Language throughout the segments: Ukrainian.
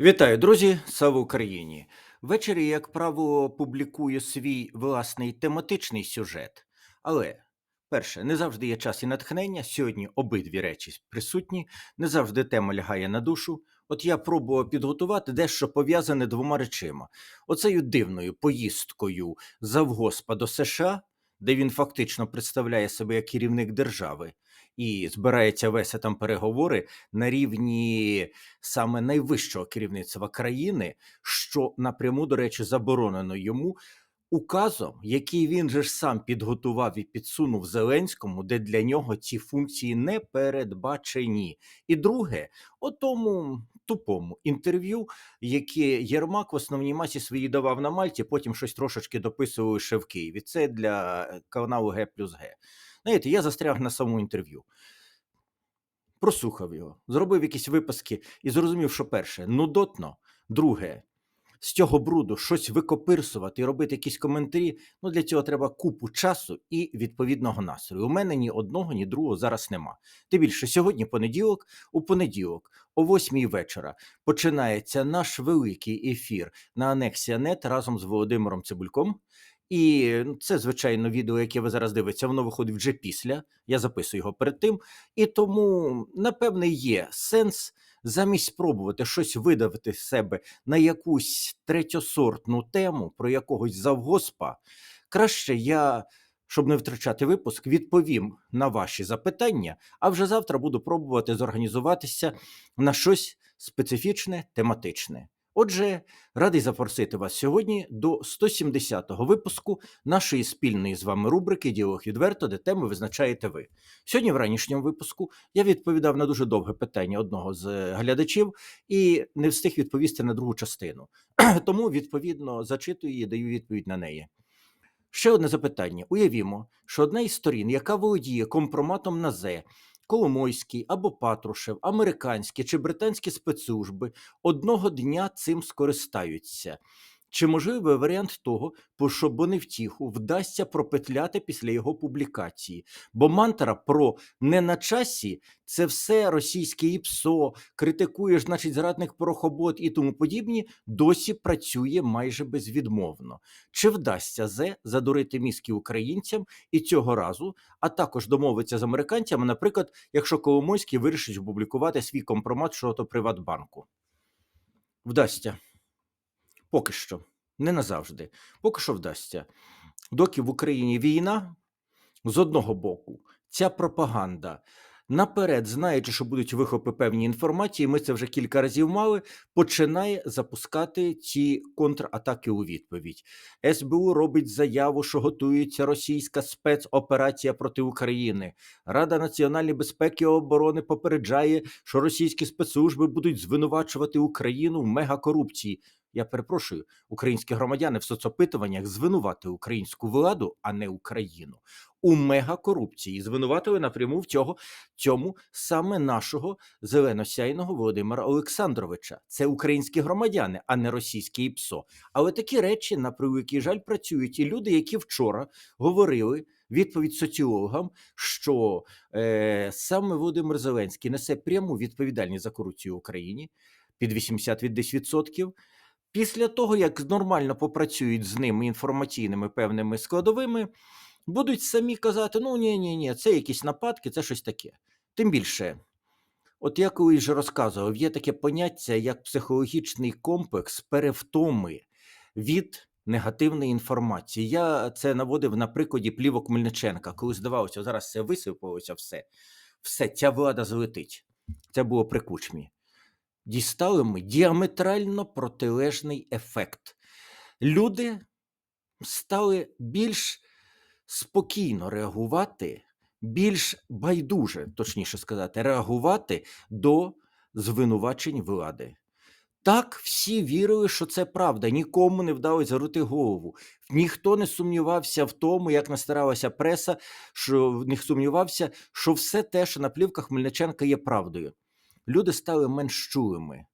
Вітаю, друзі! Слава Україні! Ввечері, як правило, публікую свій власний тематичний сюжет. Але, перше, не завжди є час і натхнення. Сьогодні обидві речі присутні, не завжди тема лягає на душу. От я пробував підготувати дещо пов'язане двома речима: оцею дивною поїздкою завгоспа до США, де він фактично представляє себе як керівник держави. І збирається вести там переговори на рівні саме найвищого керівництва країни, що напряму, до речі, заборонено йому указом, який він же ж сам підготував і підсунув Зеленському, де для нього ці функції не передбачені. І друге, о тому тупому інтерв'ю, яке Єрмак в основній масі своїй давав на Мальті, потім щось трошечки дописував ще в Києві. Це для е, каналу Г плюс Г. Знаєте, я застряг на самому інтерв'ю прослухав його, зробив якісь виписки і зрозумів, що перше, нудотно, друге, з цього бруду щось викопирсувати і робити якісь коментарі. Ну для цього треба купу часу і відповідного настрою. У мене ні одного, ні другого зараз нема. Тим більше сьогодні понеділок, у понеділок, о восьмій вечора, починається наш великий ефір на Анексія.нет разом з Володимиром Цибульком. І це, звичайно, відео, яке ви зараз дивитеся, воно виходить вже після. Я записую його перед тим. І тому, напевне, є сенс замість спробувати щось видавити з себе на якусь третьосортну тему про якогось завгоспа. Краще я, щоб не втрачати випуск, відповім на ваші запитання, а вже завтра буду пробувати зорганізуватися на щось специфічне, тематичне. Отже, радий запросити вас сьогодні до 170-го випуску нашої спільної з вами рубрики Діалог відверто, де теми визначаєте ви. Сьогодні, в ранішньому випуску, я відповідав на дуже довге питання одного з е, глядачів і не встиг відповісти на другу частину. Тому, відповідно, зачитую і даю відповідь на неї. Ще одне запитання: уявімо, що одна із сторін, яка володіє компроматом на ЗЕ, Коломойський або Патрушев, американські чи британські спецслужби одного дня цим скористаються. Чи можливий варіант того, по щоб вони втіху вдасться пропетляти після його публікації? Бо мантра про не на часі це все російське ІПСО, критикуєш, значить, зрадник порохобот і тому подібні, досі працює майже безвідмовно. Чи вдасться зе задурити мізки українцям і цього разу, а також домовитися з американцями, наприклад, якщо Коломойський вирішить опублікувати свій компромат щодо Приватбанку? Вдасться. Поки що, не назавжди. Поки що вдасться. Доки в Україні війна, з одного боку, ця пропаганда наперед, знаючи, що будуть вихопи певні інформації, ми це вже кілька разів мали, починає запускати ці контратаки у відповідь. СБУ робить заяву, що готується російська спецоперація проти України. Рада національної безпеки і оборони попереджає, що російські спецслужби будуть звинувачувати Україну в мегакорупції. Я перепрошую, українські громадяни в соцопитуваннях звинувати українську владу, а не Україну у мегакорупції. Звинуватили напряму в цього цьому саме нашого зеленосяйного Володимира Олександровича. Це українські громадяни, а не російське ІПСО. Але такі речі, на превеликий жаль, працюють. І люди, які вчора говорили. Відповідь соціологам, що е, саме Володимир Зеленський несе пряму відповідальність за корупцію в Україні під 80%. Після того, як нормально попрацюють з ними інформаційними певними складовими, будуть самі казати: ну ні, ні, ні, це якісь нападки, це щось таке. Тим більше, от я колись вже розказував, є таке поняття як психологічний комплекс перевтоми від негативної інформації. Я це наводив на прикладі плівок Мельниченка, коли здавалося, зараз це висипалося все, все, ця влада злетить. Це було при кучмі дістали ми діаметрально протилежний ефект. Люди стали більш спокійно реагувати, більш байдуже, точніше сказати, реагувати до звинувачень влади. Так, всі вірили, що це правда, нікому не вдалося зарути голову. Ніхто не сумнівався в тому, як настаралася преса, що не сумнівався, що все те, що на плівках Мельниченка є правдою люди стали менш чулими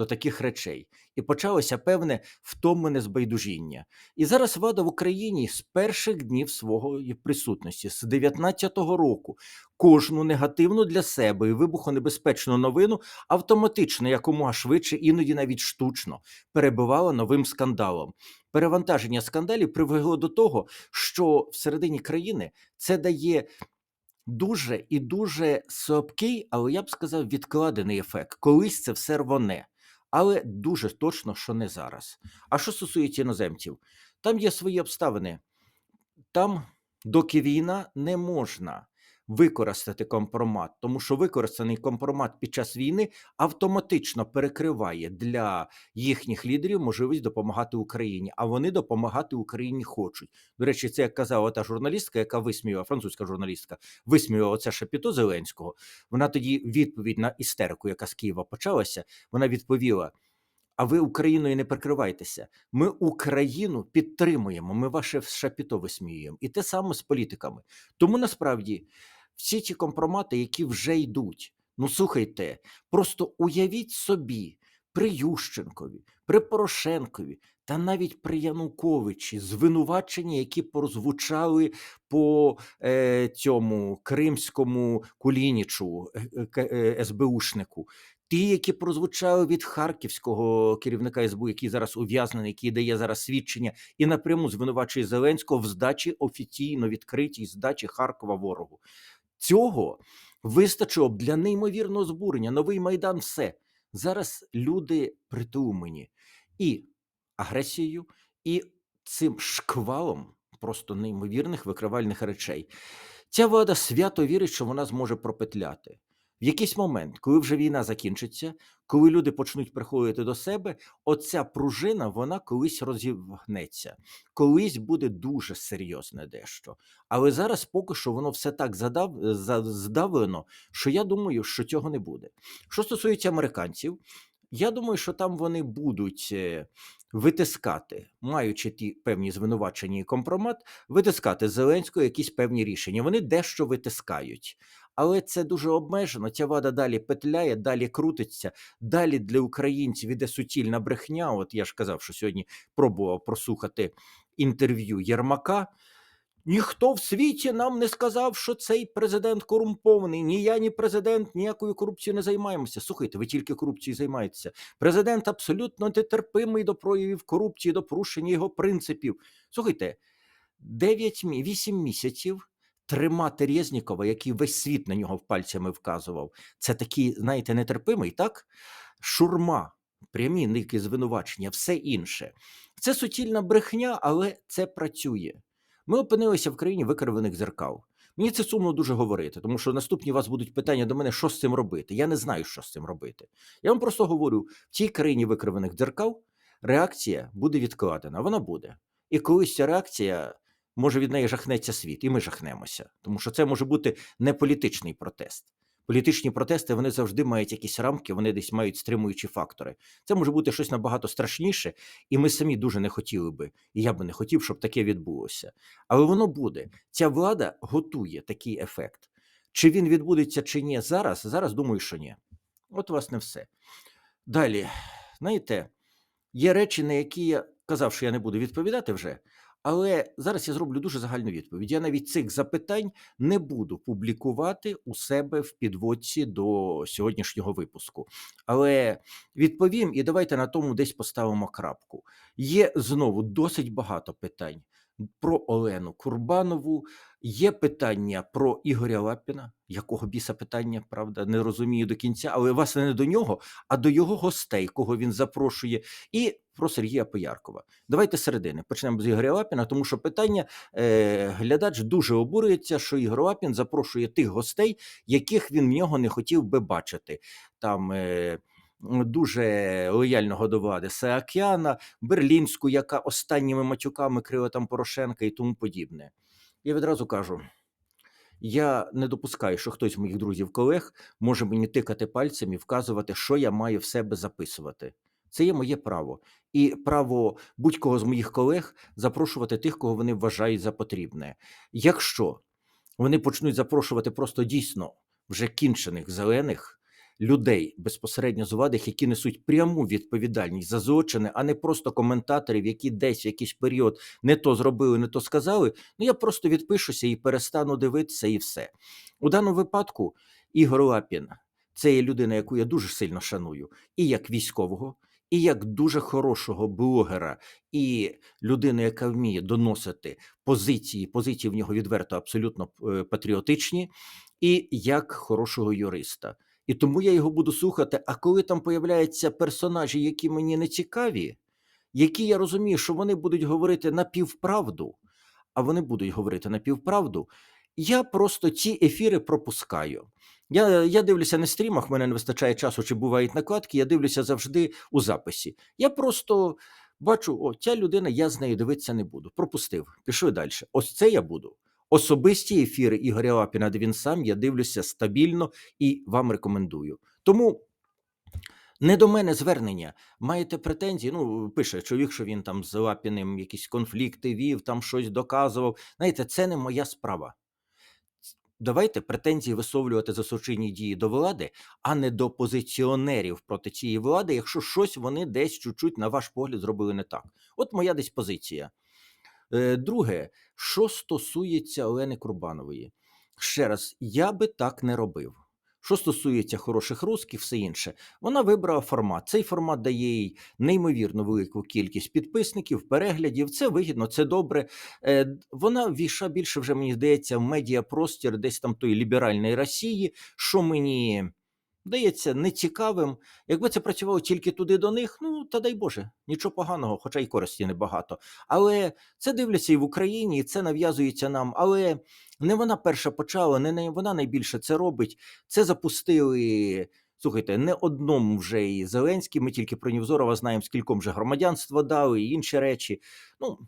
до таких речей, і почалося певне втомлене збайдужіння. І зараз влада в Україні з перших днів свого присутності, з 19-го року, кожну негативну для себе і вибухонебезпечну новину автоматично якомога швидше, іноді навіть штучно перебивала новим скандалом. Перевантаження скандалів привело до того, що всередині країни це дає дуже і дуже слабкий, але я б сказав, відкладений ефект. Колись це все рвоне, але дуже точно, що не зараз. А що стосується іноземців, там є свої обставини. Там, доки війна, не можна використати компромат, тому що використаний компромат під час війни автоматично перекриває для їхніх лідерів можливість допомагати Україні, а вони допомагати Україні хочуть. До речі, це як казала та журналістка, яка висміювала, французька журналістка, висміювала це шапіто Зеленського. Вона тоді відповідь на істерику, яка з Києва почалася, вона відповіла. А ви Україною не прикривайтеся. Ми Україну підтримуємо. Ми ваше шапіто висміюємо. І те саме з політиками. Тому насправді всі ті компромати, які вже йдуть. Ну слухайте, просто уявіть собі при Ющенкові, при Порошенкові та навіть при Януковичі звинувачення, які прозвучали по е, цьому кримському кулінічу е, е, е, СБУшнику. Ті, які прозвучали від харківського керівника СБУ, який зараз ув'язнений, який дає зараз свідчення, і напряму звинувачує Зеленського в здачі офіційно відкритій здачі Харкова ворогу. Цього вистачило б для неймовірного збурення. Новий майдан, все зараз люди притумані і агресією, і цим шквалом просто неймовірних викривальних речей. Ця влада свято вірить, що вона зможе пропетляти. В якийсь момент, коли вже війна закінчиться, коли люди почнуть приходити до себе, оця пружина вона колись розігнеться, колись буде дуже серйозне дещо. Але зараз поки що воно все так задав, за- здавлено, що я думаю, що цього не буде. Що стосується американців, я думаю, що там вони будуть е, витискати, маючи ті певні звинувачення і компромат, витискати Зеленського якісь певні рішення. Вони дещо витискають. Але це дуже обмежено. Ця влада далі петляє, далі крутиться. Далі для українців іде суцільна брехня. От я ж казав, що сьогодні пробував прослухати інтерв'ю Єрмака. Ніхто в світі нам не сказав, що цей президент корумпований. Ні я, ні президент ніякою корупцією не займаємося. Слухайте, ви тільки корупцією займаєтеся. Президент абсолютно нетерпимий до проявів корупції, до порушення його принципів. Слухайте, 9, 8 місяців тримати Резнікова, який весь світ на нього пальцями вказував. Це такий, знаєте, нетерпимий, так? Шурма, прямі ники звинувачення, все інше. Це суцільна брехня, але це працює. Ми опинилися в країні викривлених зеркал. Мені це сумно дуже говорити, тому що наступні у вас будуть питання до мене, що з цим робити. Я не знаю, що з цим робити. Я вам просто говорю: в цій країні викривлених дзеркал реакція буде відкладена. Вона буде. І колись ця реакція може від неї жахнеться світ, і ми жахнемося, тому що це може бути не політичний протест. Політичні протести вони завжди мають якісь рамки, вони десь мають стримуючі фактори. Це може бути щось набагато страшніше, і ми самі дуже не хотіли би, і я би не хотів, щоб таке відбулося. Але воно буде. Ця влада готує такий ефект. Чи він відбудеться, чи ні зараз? Зараз думаю, що ні. От, власне, все. Далі, знаєте, є речі, на які я казав, що я не буду відповідати вже. Але зараз я зроблю дуже загальну відповідь. Я навіть цих запитань не буду публікувати у себе в підводці до сьогоднішнього випуску. Але відповім і давайте на тому десь поставимо крапку. Є знову досить багато питань про Олену Курбанову. Є питання про Ігоря Лапіна, якого біса питання, правда, не розумію до кінця, але власне не до нього, а до його гостей, кого він запрошує, і про Сергія Пояркова. Давайте з середини почнемо з Ігоря Лапіна, тому що питання е, глядач дуже обурюється, що Ігор Лапін запрошує тих гостей, яких він в нього не хотів би бачити. Там е, дуже лояльного до влади Саакяна, Берлінську, яка останніми матюками крила там Порошенка і тому подібне. Я відразу кажу. Я не допускаю, що хтось з моїх друзів-колег може мені тикати пальцем і вказувати, що я маю в себе записувати. Це є моє право. І право будь-кого з моїх колег запрошувати тих, кого вони вважають за потрібне. Якщо вони почнуть запрошувати просто дійсно вже кінчених зелених, людей безпосередньо з влади, які несуть пряму відповідальність за злочини, а не просто коментаторів, які десь в якийсь період не то зробили, не то сказали. Ну я просто відпишуся і перестану дивитися, і все. У даному випадку Ігор Лапін це є людина, яку я дуже сильно шаную, і як військового, і як дуже хорошого блогера, і людина, яка вміє доносити позиції, позиції в нього відверто абсолютно е, патріотичні, і як хорошого юриста. І тому я його буду слухати. А коли там появляються персонажі, які мені не цікаві, які я розумію, що вони будуть говорити напівправду, а вони будуть говорити напівправду, я просто ці ефіри пропускаю. Я, я дивлюся на стрімах, в мене не вистачає часу, чи бувають накладки, я дивлюся завжди у записі. Я просто бачу, о, ця людина, я з нею дивитися не буду. Пропустив, пішли далі. Ось це я буду. Особисті ефіри Ігоря Лапіна, де він сам, я дивлюся стабільно і вам рекомендую. Тому не до мене звернення. Маєте претензії? Ну, пише чоловік, що він там з Лапіним якісь конфлікти вів, там щось доказував. Знаєте, це не моя справа. Давайте претензії висловлювати за злочинні дії до влади, а не до позиціонерів проти цієї влади, якщо щось вони десь чуть-чуть, на ваш погляд, зробили не так. От моя десь позиція. Е, Друге, що стосується Олени Курбанової, ще раз, я би так не робив. Що стосується хороших русських, все інше, вона вибрала формат. Цей формат дає їй неймовірно велику кількість підписників, переглядів. Це вигідно, це добре. Е, Вона війшла більше вже, мені здається, в медіапростір десь там тої ліберальної Росії, що мені здається нецікавим. Якби це працювало тільки туди до них, ну та дай Боже, нічого поганого, хоча й користі небагато. Але це дивляться і в Україні, і це нав'язується нам. Але не вона перша почала, не вона найбільше це робить. Це запустили. Слухайте, не одному вже і Зеленський, ми тільки про Нівзорова знаємо, скільком вже громадянство дали і інші речі. Ну,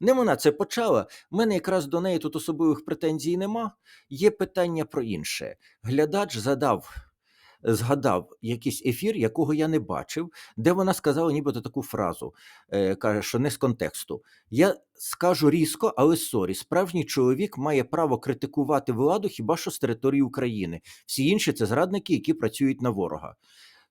не вона це почала. У мене якраз до неї тут особливих претензій нема. Є питання про інше. Глядач задав, згадав якийсь ефір, якого я не бачив, де вона сказала нібито таку фразу, е, каже, що не з контексту. Я скажу різко, але сорі, справжній чоловік має право критикувати владу хіба що з території України. Всі інші це зрадники, які працюють на ворога.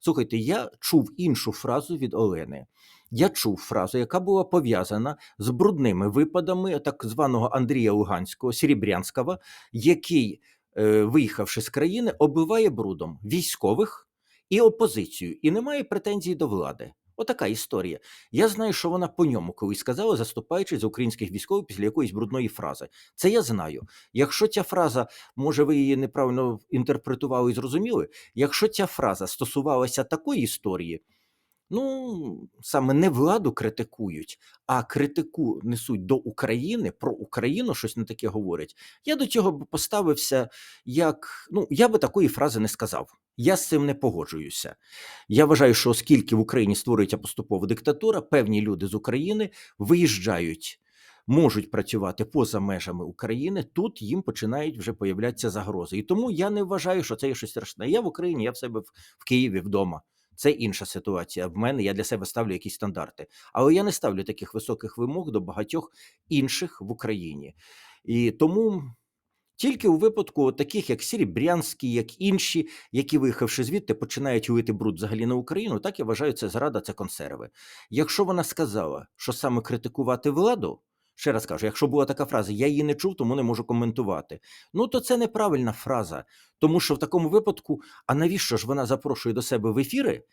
Слухайте, я чув іншу фразу від Олени. Я чув фразу, яка була пов'язана з брудними випадами так званого Андрія Луганського, Серебрянського, який, виїхавши з країни, оббиває брудом військових і опозицію, і не має претензій до влади. Отака історія. Я знаю, що вона по ньому колись сказала, заступаючись за українських військових після якоїсь брудної фрази. Це я знаю. Якщо ця фраза, може, ви її неправильно інтерпретували і зрозуміли, якщо ця фраза стосувалася такої історії, ну саме не владу критикують, а критику несуть до України, про Україну щось не таке говорять. Я до цього б поставився як ну я би такої фрази не сказав. Я з цим не погоджуюся. Я вважаю, що оскільки в Україні створюється поступова диктатура, певні люди з України виїжджають. Можуть працювати поза межами України, тут їм починають вже появлятися загрози. І тому я не вважаю, що це є щось страшне. Я в Україні, я в себе в, Києві вдома. Це інша ситуація. В мене я для себе ставлю якісь стандарти. Але я не ставлю таких високих вимог до багатьох інших в Україні. І тому тільки у випадку таких, як Серебрянський, як інші, які, виїхавши звідти, починають лити бруд взагалі на Україну, так я вважаю, це зрада, це консерви. Якщо вона сказала, що саме критикувати владу, ще раз кажу, якщо була така фраза, я її не чув, тому не можу коментувати. Ну то це неправильна фраза, тому що в такому випадку, а навіщо ж вона запрошує до себе в ефіри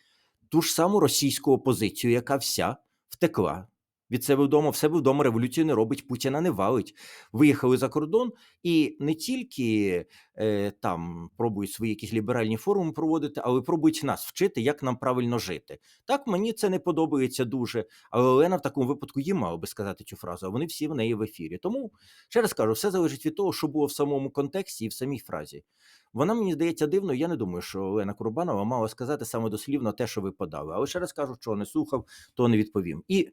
ту ж саму російську опозицію, яка вся втекла від себе вдома, в себе вдома революцію не робить, Путіна не валить. Виїхали за кордон і не тільки е, там пробують свої якісь ліберальні форуми проводити, але пробують нас вчити, як нам правильно жити. Так мені це не подобається дуже. Але Олена в такому випадку їм мала би сказати цю фразу, а вони всі в неї в ефірі. Тому ще раз кажу, все залежить від того, що було в самому контексті і в самій фразі. Вона мені здається дивно. Я не думаю, що Олена Курбанова мала сказати саме дослівно те, що ви подали. Але ще раз кажу, що не слухав, то не відповім. І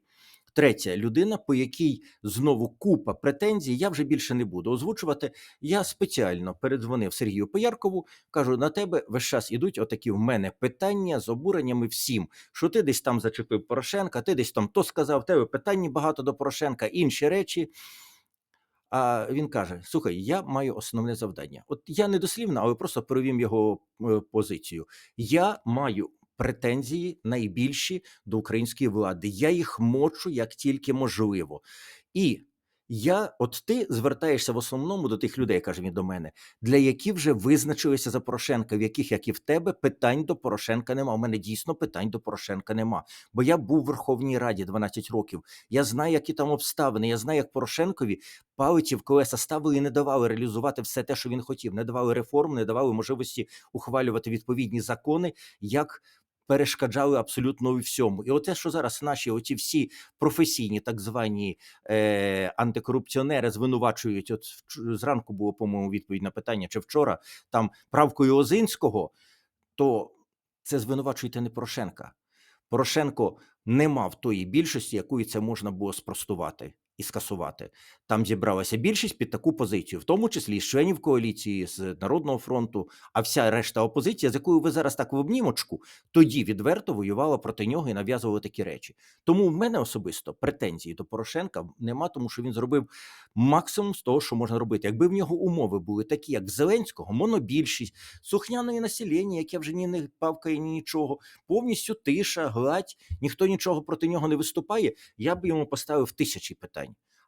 третя людина, по якій знову купа претензій, я вже більше не буду озвучувати. Я спеціально передзвонив Сергію Пояркову, кажу: на тебе весь час ідуть отакі в мене питання з обуреннями всім, що ти десь там зачепив Порошенка, ти десь там то сказав, тебе питань багато до Порошенка, інші речі. А він каже: Слухай, я маю основне завдання. От я не дослівно, але просто перевім його е, позицію. Я маю претензії найбільші до української влади. Я їх мочу як тільки можливо. І я, от ти звертаєшся в основному до тих людей, каже він до мене, для яких вже визначилися за Порошенка, в яких, як і в тебе, питань до Порошенка нема. У мене дійсно питань до Порошенка нема. Бо я був в Верховній Раді 12 років. Я знаю, які там обставини. Я знаю, як Порошенкові палиці в колеса ставили і не давали реалізувати все те, що він хотів. Не давали реформ, не давали можливості ухвалювати відповідні закони, як перешкоджали абсолютно у всьому. І оте, що зараз наші оті всі професійні так звані е, антикорупціонери звинувачують. От зранку було, по-моєму, відповідь на питання, чи вчора там правкою Озинського, то це звинувачуєте не Порошенка. Порошенко не мав тої більшості, якою це можна було спростувати і скасувати. Там зібралася більшість під таку позицію, в тому числі з членів коаліції з Народного фронту, а вся решта опозиція, з якою ви зараз так в обнімочку, тоді відверто воювала проти нього і нав'язувала такі речі. Тому в мене особисто претензії до Порошенка нема, тому що він зробив максимум з того, що можна робити. Якби в нього умови були такі, як Зеленського, монобільшість, сухняне населення, яке вже ні не павкає, ні нічого, повністю тиша, гладь, ніхто нічого проти нього не виступає. Я б йому поставив тисячі питань.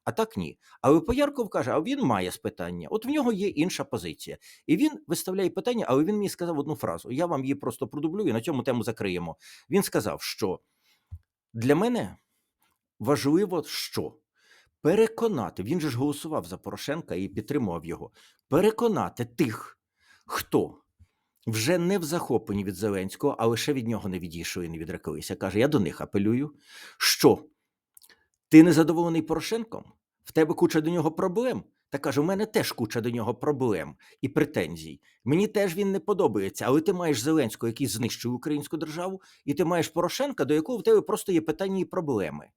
А так ні. Але Поярков каже, а він має з питання. От в нього є інша позиція. І він виставляє питання, але він мені сказав одну фразу. Я вам її просто продублю і на цьому тему закриємо. Він сказав, що для мене важливо, що переконати, він же ж голосував за Порошенка і підтримував його. Переконати тих, хто вже не в захопленні від Зеленського, а лише від нього не відійшли і не відреклися. Каже: я до них апелюю, що ти не задоволений Порошенком? В тебе куча до нього проблем. Та каже: у мене теж куча до нього проблем і претензій. Мені теж він не подобається, але ти маєш Зеленського, який знищує українську державу, і ти маєш Порошенка, до якого в тебе просто є питання і проблеми.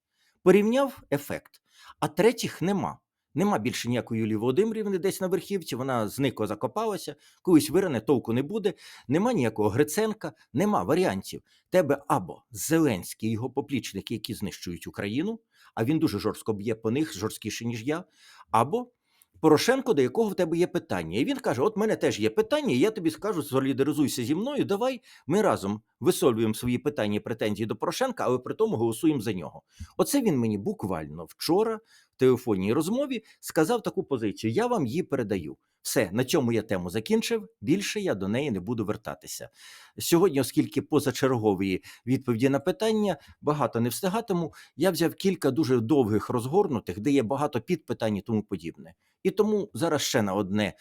Порівняв ефект, а третіх нема. Нема більше ніякої Юлії Володимирівни десь на верхівці, вона зникло закопалася, колись вирине, толку не буде. Нема ніякого Гриценка, нема варіантів. Тебе або Зеленський його поплічники, які знищують Україну, а він дуже жорстко б'є по них, жорсткіше, ніж я, або Порошенко, до якого в тебе є питання. І він каже: От мене теж є питання, і я тобі скажу, солідаризуйся зі мною. Давай ми разом висолюємо свої питання і претензії до Порошенка, але при тому голосуємо за нього. Оце він мені буквально вчора телефонній розмові сказав таку позицію: я вам її передаю. Все, на цьому я тему закінчив. Більше я до неї не буду вертатися. Сьогодні, оскільки позачергової відповіді на питання багато не встигатиму, я взяв кілька дуже довгих розгорнутих, де є багато підпитань і тому подібне. І тому зараз ще на одне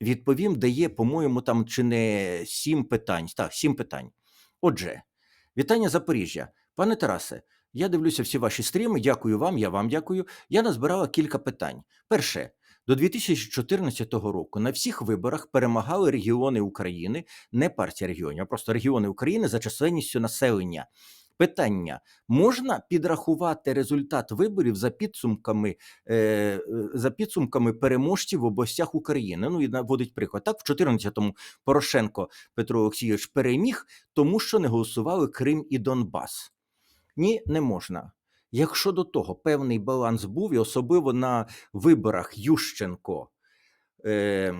відповім, де є, по-моєму, там чи не сім питань. Так, сім питань. Отже, вітання Запоріжжя. Пане Тарасе, я дивлюся всі ваші стріми. Дякую вам, я вам дякую. Я назбирала кілька питань. Перше. До 2014 року на всіх виборах перемагали регіони України, не партія регіонів, а просто регіони України за численністю населення. Питання: можна підрахувати результат виборів за підсумками е, за підсумками переможців в областях України? Ну і наводить приклад. Так, в 14-му Порошенко Петро Олексійович переміг, тому що не голосували Крим і Донбас. Ні, не можна. Якщо до того певний баланс був, і особливо на виборах Ющенко е,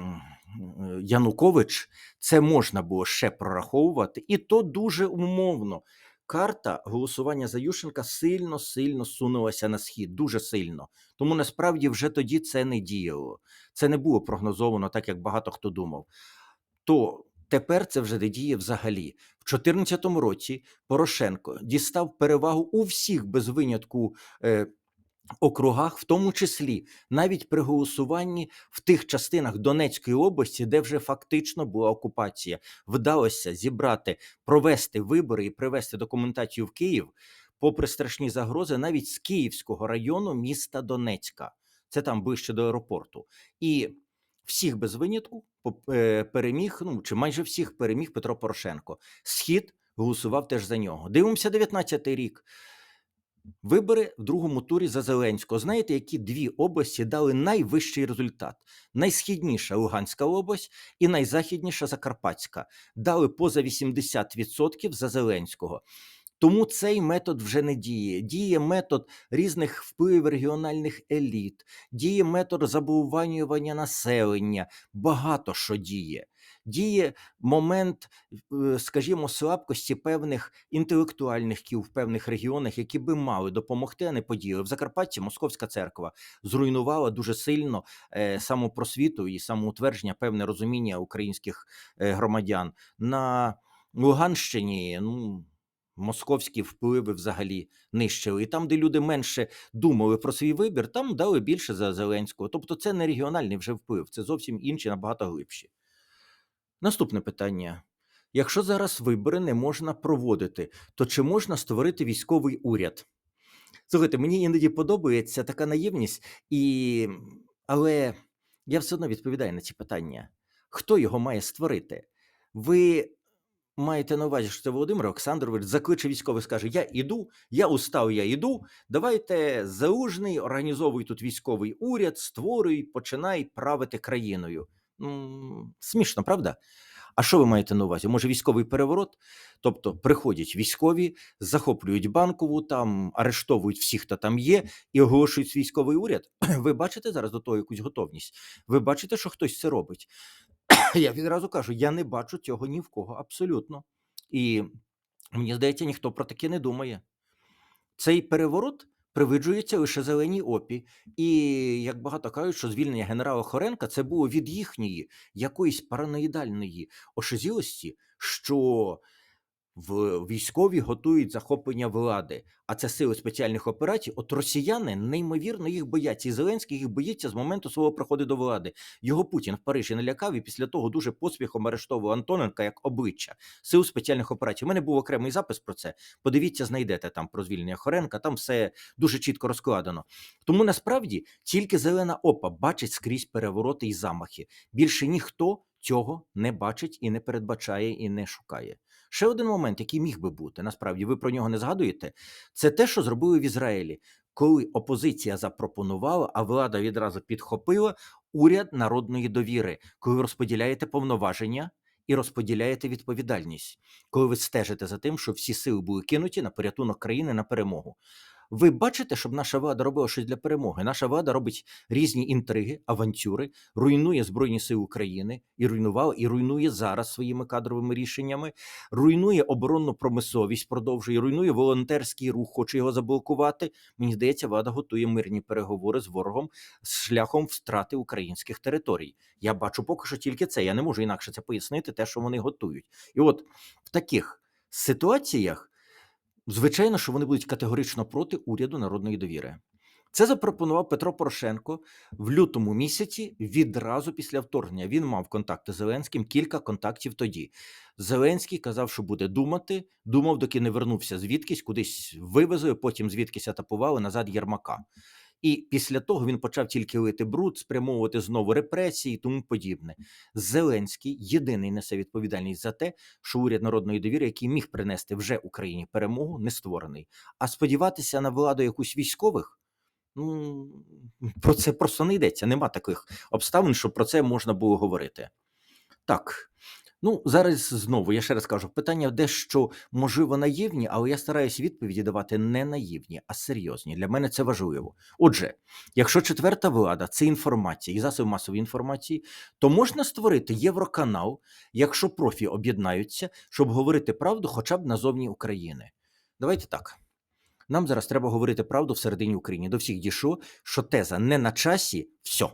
Янукович, це можна було ще прораховувати, і то дуже умовно. Карта голосування за Ющенка сильно сильно сунулася на схід, дуже сильно. Тому насправді вже тоді це не діяло. Це не було прогнозовано, так як багато хто думав. То тепер це вже не діє взагалі. В 2014 році Порошенко дістав перевагу у всіх без винятку. Е, Округах, в тому числі навіть при голосуванні в тих частинах Донецької області, де вже фактично була окупація, вдалося зібрати, провести вибори і привести документацію в Київ, попри страшні загрози, навіть з Київського району міста Донецька. Це там ближче до аеропорту. І всіх без винятку е, переміг, ну чи майже всіх переміг Петро Порошенко. Схід голосував теж за нього. Дивимося 19-й рік. Вибори в другому турі за Зеленського. Знаєте, які дві області дали найвищий результат? Найсхідніша Луганська область і найзахідніша Закарпатська дали поза 80% за Зеленського. Тому цей метод вже не діє. Діє метод різних впливів регіональних еліт, діє метод забуванювання населення. Багато що діє. Діє момент, е, скажімо, слабкості певних інтелектуальних кіл в певних регіонах, які би мали допомогти, а не подіяли. В Закарпатті Московська церква зруйнувала дуже сильно е, самопросвіту і самоутвердження, певне розуміння українських е, громадян. На Луганщині ну, московські впливи взагалі нищили. І там, де люди менше думали про свій вибір, там дали більше за Зеленського. Тобто це не регіональний вже вплив, це зовсім інші, набагато глибші. Наступне питання. Якщо зараз вибори не можна проводити, то чи можна створити військовий уряд? Слухайте, мені іноді подобається така наївність, і... але я все одно відповідаю на ці питання. Хто його має створити? Ви маєте на увазі, що це Володимир Олександрович закличе військових, скаже: Я іду, я устав, я іду. Давайте залужний, організовуй тут військовий уряд, створюй, починай правити країною. М, Смішно, правда? А що ви маєте на увазі? Може, військовий переворот? Тобто приходять військові, захоплюють банкову, там арештовують всіх, хто там є, і оголошують військовий уряд. Ви бачите зараз до того якусь готовність? Ви бачите, що хтось це робить? Я відразу кажу: я не бачу цього ні в кого абсолютно. І мені здається, ніхто про таке не думає. Цей переворот привиджується лише зеленій опі. І як багато кажуть, що звільнення генерала Хоренка це було від їхньої якоїсь параноїдальної ошизілості, що в військові готують захоплення влади, а це сили спеціальних операцій. От росіяни неймовірно їх бояться. І Зеленський їх боїться з моменту свого приходу до влади. Його Путін в Парижі налякав і після того дуже поспіхом арештовував Антоненка як обличчя сил спеціальних операцій. У мене був окремий запис про це. Подивіться, знайдете там про звільнення Хоренка. Там все дуже чітко розкладено. Тому насправді тільки зелена опа бачить скрізь перевороти і замахи. Більше ніхто цього не бачить і не передбачає, і не шукає. Ще один момент, який міг би бути, насправді ви про нього не згадуєте, це те, що зробили в Ізраїлі, коли опозиція запропонувала, а влада відразу підхопила уряд народної довіри, коли ви розподіляєте повноваження і розподіляєте відповідальність, коли ви стежите за тим, що всі сили були кинуті на порятунок країни на перемогу. Ви бачите, щоб наша влада робила щось для перемоги. Наша влада робить різні інтриги, авантюри, руйнує Збройні Сили України і руйнувала, і руйнує зараз своїми кадровими рішеннями, руйнує оборонну промисловість, продовжує, руйнує волонтерський рух, хоче його заблокувати. Мені здається, влада готує мирні переговори з ворогом з шляхом втрати українських територій. Я бачу поки що тільки це. Я не можу інакше це пояснити, те, що вони готують. І от в таких ситуаціях. Звичайно, що вони будуть категорично проти уряду народної довіри. Це запропонував Петро Порошенко в лютому місяці відразу після вторгнення. Він мав контакти з Зеленським, кілька контактів тоді. Зеленський казав, що буде думати. Думав, доки не вернувся звідкись, кудись вивезли, потім звідкись атакували назад Єрмака. І після того він почав тільки лити бруд, спрямовувати знову репресії і тому подібне. Зеленський єдиний несе відповідальність за те, що уряд народної довіри, який міг принести вже Україні перемогу, не створений. А сподіватися на владу якусь військових. Ну про це просто не йдеться. Нема таких обставин, щоб про це можна було говорити. Так. Ну, зараз знову я ще раз кажу, питання дещо можливо наївні, але я стараюся відповіді давати не наївні, а серйозні. Для мене це важливо. Отже, якщо четверта влада це інформація і засоби масової інформації, то можна створити євроканал, якщо профі об'єднаються, щоб говорити правду хоча б назовні України. Давайте так. Нам зараз треба говорити правду всередині України. До всіх дійшло, що теза не на часі, все.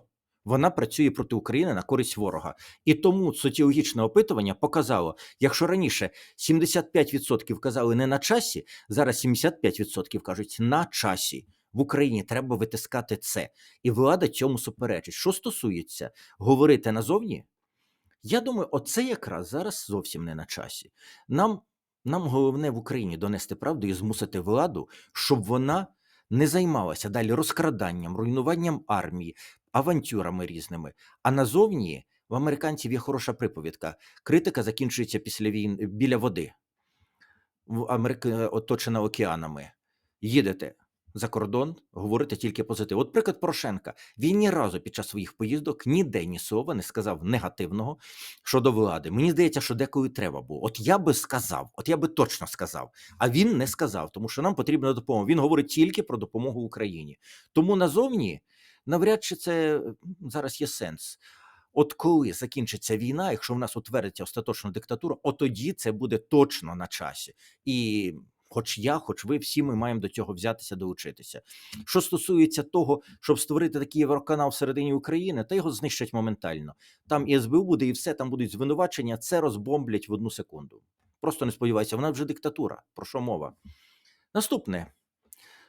Вона працює проти України на користь ворога. І тому соціологічне опитування показало, якщо раніше 75% казали не на часі, зараз 75% кажуть на часі. В Україні треба витискати це. І влада цьому суперечить. Що стосується говорити назовні, я думаю, оце якраз зараз зовсім не на часі. Нам, Нам головне в Україні донести правду і змусити владу, щоб вона не займалася далі розкраданням, руйнуванням армії, авантюрами різними. А назовні в американців є хороша приповідка: критика закінчується після війни біля води. В Америка оточена океанами. Їдете за кордон, говорити тільки позитив. От приклад Порошенка. Він ні разу під час своїх поїздок ніде ні слова не сказав негативного щодо влади. Мені здається, що деколи треба було. От я би сказав, от я би точно сказав, а він не сказав, тому що нам потрібна допомога. Він говорить тільки про допомогу Україні. Тому назовні навряд чи це зараз є сенс. От коли закінчиться війна, якщо в нас утвердиться остаточна диктатура, от тоді це буде точно на часі. І хоч я, хоч ви, всі ми маємо до цього взятися, долучитися. Що стосується того, щоб створити такий євроканал всередині України, та його знищать моментально. Там і СБУ буде, і все там будуть звинувачення, це розбомблять в одну секунду. Просто не сподівайся, вона вже диктатура. Про що мова? Наступне.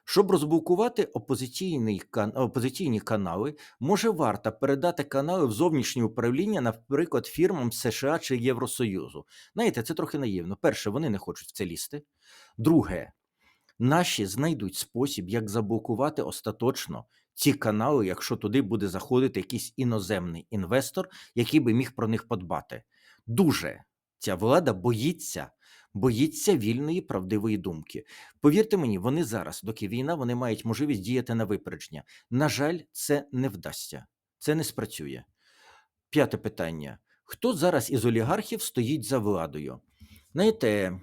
Щоб розблокувати опозиційний опозиційні канали, може варто передати канали в зовнішнє управління, наприклад, фірмам США чи Євросоюзу. Знаєте, це трохи наївно. Перше, вони не хочуть в це лізти. Друге, наші знайдуть спосіб, як заблокувати остаточно ці канали, якщо туди буде заходити якийсь іноземний інвестор, який би міг про них подбати. Дуже ця влада боїться, боїться вільної правдивої думки. Повірте мені, вони зараз, доки війна, вони мають можливість діяти на випередження. На жаль, це не вдасться, це не спрацює. П'яте питання: хто зараз із олігархів стоїть за владою? Знаєте,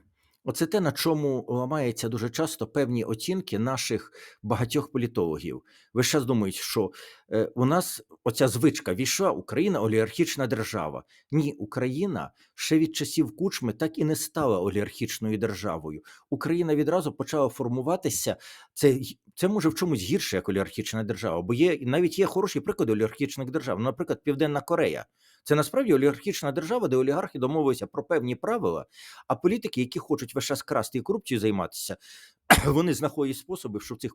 оце те, на чому ламається дуже часто певні оцінки наших багатьох політологів. Ви зараз думають, що е, у нас оця звичка війшла Україна олігархічна держава. Ні, Україна ще від часів Кучми так і не стала олігархічною державою. Україна відразу почала формуватися. Це, це може в чомусь гірше, як олігархічна держава, бо є навіть є хороші приклади олігархічних держав. Наприклад, Південна Корея. Це насправді олігархічна держава, де олігархи домовилися про певні правила, а політики, які хочуть весь час красти і корупцією займатися, вони знаходять способи, щоб цих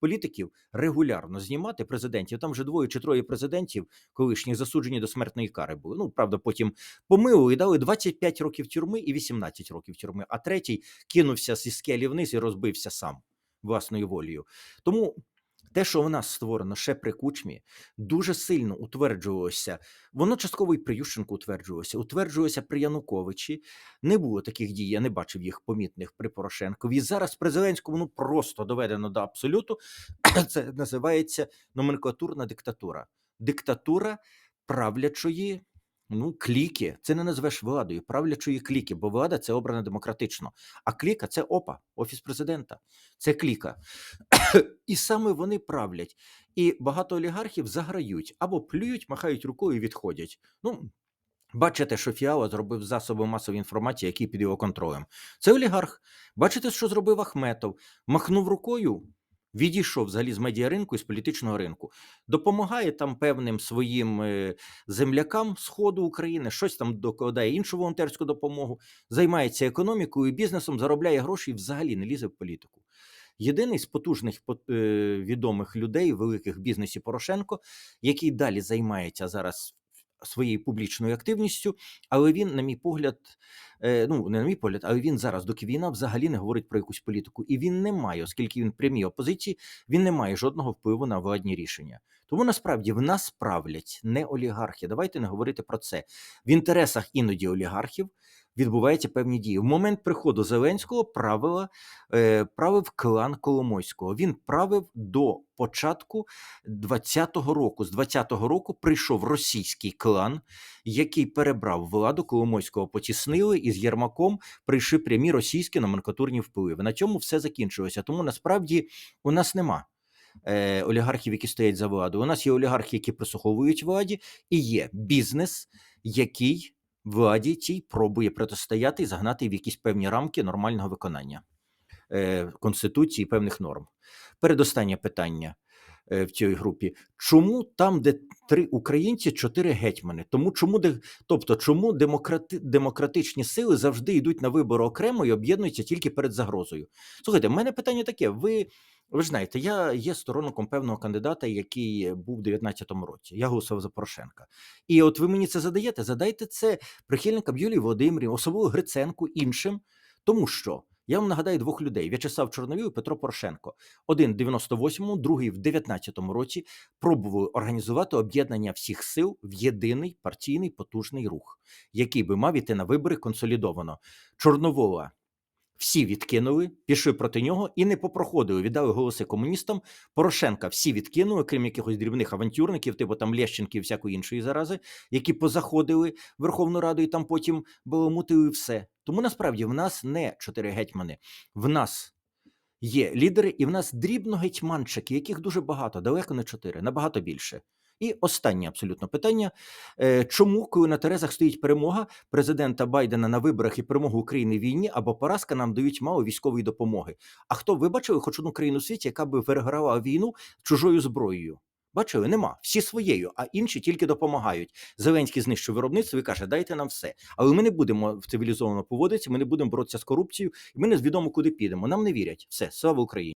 політиків регулярно знімати президентів. Там вже двоє чи троє президентів колишніх засуджені до смертної кари були. Ну правда, потім помилували і дали 25 років тюрми і 18 років тюрми. А третій кинувся зі скелі вниз і розбився сам власною волею. Тому. Те, що в нас створено ще при кучмі, дуже сильно утверджувалося. Воно частково і при Ющенку утверджувалося, утверджувалося при Януковичі. Не було таких дій, я не бачив їх помітних при Порошенкові. І зараз при Зеленському ну просто доведено до абсолюту. Це називається номенклатурна диктатура. Диктатура правлячої. Ну, кліки, це не назвеш владою, правлячої кліки, бо влада це обрана демократично. А кліка це ОПА, офіс президента. Це кліка. І саме вони правлять. І багато олігархів заграють або плюють, махають рукою і відходять. Ну, бачите, що Фіала зробив засоби масової інформації, які під його контролем. Це олігарх. Бачите, що зробив Ахметов? Махнув рукою. Відійшов взагалі з медіаринку і з політичного ринку, допомагає там певним своїм е, землякам Сходу України, щось там докладає іншу волонтерську допомогу, займається економікою, і бізнесом, заробляє гроші і взагалі не лізе в політику. Єдиний з потужних пот- е, відомих людей, великих бізнесі Порошенко, який далі займається зараз своєю публічною активністю, але він, на мій погляд, е, ну не на мій погляд, але він зараз, доки війна, взагалі не говорить про якусь політику, і він не має, оскільки він прямій опозиції, він не має жодного впливу на владні рішення. Тому насправді в нас правлять не олігархи. Давайте не говорити про це. В інтересах іноді олігархів відбуваються певні дії. В момент приходу Зеленського правила е, правив клан Коломойського. Він правив до початку 20-го року. З 20-го року прийшов російський клан, який перебрав владу Коломойського, потіснили і з Єрмаком прийшли прямі російські номенклатурні впливи. На цьому все закінчилося. Тому насправді у нас нема. е, Олігархів, які стоять за владою. У нас є олігархи, які прислуховують владі, і є бізнес, який владі цій пробує протистояти і загнати в якісь певні рамки нормального виконання е, конституції, певних норм. Передостаннє питання е, в цій групі: чому там, де три українці, чотири гетьмани? Тому чому де, тобто, чому демократи, демократичні сили завжди йдуть на вибори окремо і об'єднуються тільки перед загрозою? Слухайте, в мене питання таке: ви. Ви ж знаєте, я є сторонником певного кандидата, який був у 19-му році. Я голосував за Порошенка. І от ви мені це задаєте, задайте це прихильникам Юлії Володимирівні, особливо Гриценку, іншим, тому що я вам нагадаю двох людей: В'ячеслав Чорновіл і Петро Порошенко. Один в 98-му, другий в 19-му році пробували організувати об'єднання всіх сил в єдиний партійний потужний рух, який би мав іти на вибори консолідовано. Чорновола Всі відкинули, пішли проти нього і не попроходили, віддали голоси комуністам. Порошенка всі відкинули, крім якихось дрібних авантюрників, типу там Лещенки і всякої іншої зарази, які позаходили в Верховну Раду і там потім баламутили все. Тому насправді в нас не чотири гетьмани, в нас є лідери, і в нас дрібногетьманчики, яких дуже багато, далеко не чотири, набагато більше. І останнє абсолютно питання: Е, чому, коли на Терезах стоїть перемога президента Байдена на виборах і перемога України в війні або поразка, нам дають мало військової допомоги? А хто ви хоч одну країну у світі, яка би виграла війну чужою зброєю? Бачили, нема всі своєю, а інші тільки допомагають. Зеленський знищив виробництво і каже: дайте нам все. Але ми не будемо цивілізовано поводитися, ми не будемо боротися з корупцією, і ми не відомо куди підемо. Нам не вірять. Все, слава Україні.